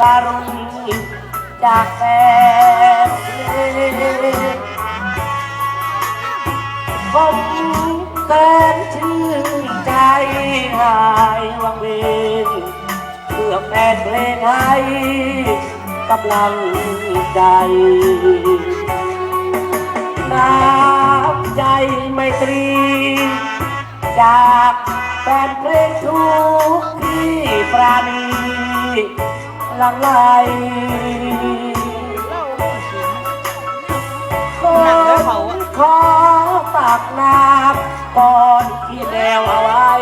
การุณจากแฟนเพลงผมแสนชื่นใจหายวังเวงเพื่อแฟนเพลงให้กำลังใจน้ำใจไม่ตรี จากแฟนเพลงทุกที่ปราณี หลังไหลคนขอปากน้ำก่อนที่แนวเอาไว้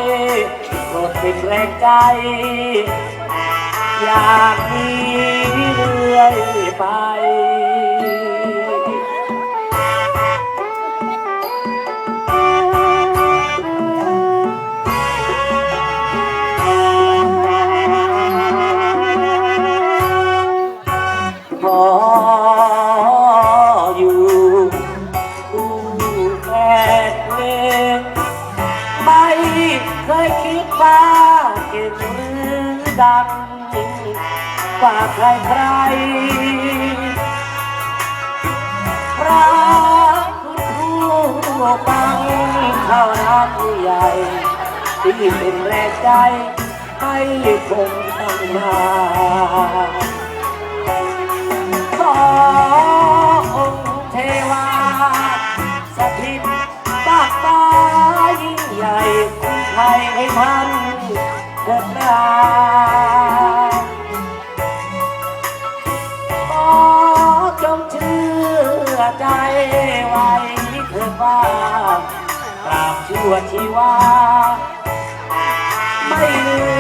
โปรดเป็นแรงใจ อยากมีเรื่อยไป คิดว่าเก่งหรือดังกว่าใครใครพระคุณครูฟังเท่านั้นใหญ่ที่เป็นแรงใจให้ผมทำงมา ยให้ท่านเกิดนาขอจงเชื่อใจไว้เถิดว่าตราบชั่วชีวาไม่ลืม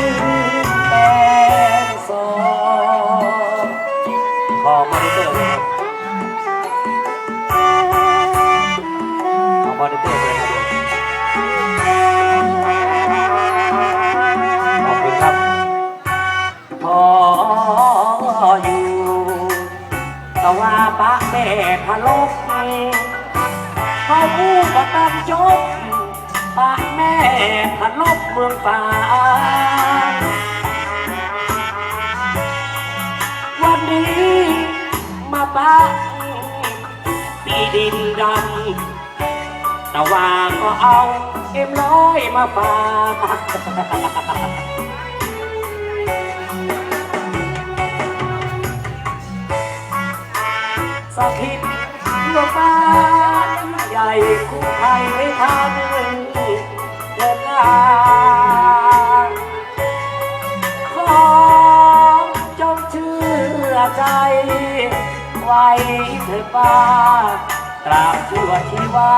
ออยู่ต่ว่าปะแม่พะลบเขาพูดก็ตันจบปะแม่พะลบเมืองป่าวันนี้มาปะที่ดินดำต่ว่าก็เอาเอ็มร้อยมาฝาก สถิตลงมาใหญ่คู่ไทยให้ทันเดินทางขอจงเชื่อใจ ไว้เถิดว่าตราบชั่วชีวา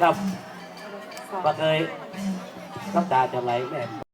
คุณครับขอบคุณครับว่าเคยน้ำตาจะไหลแม่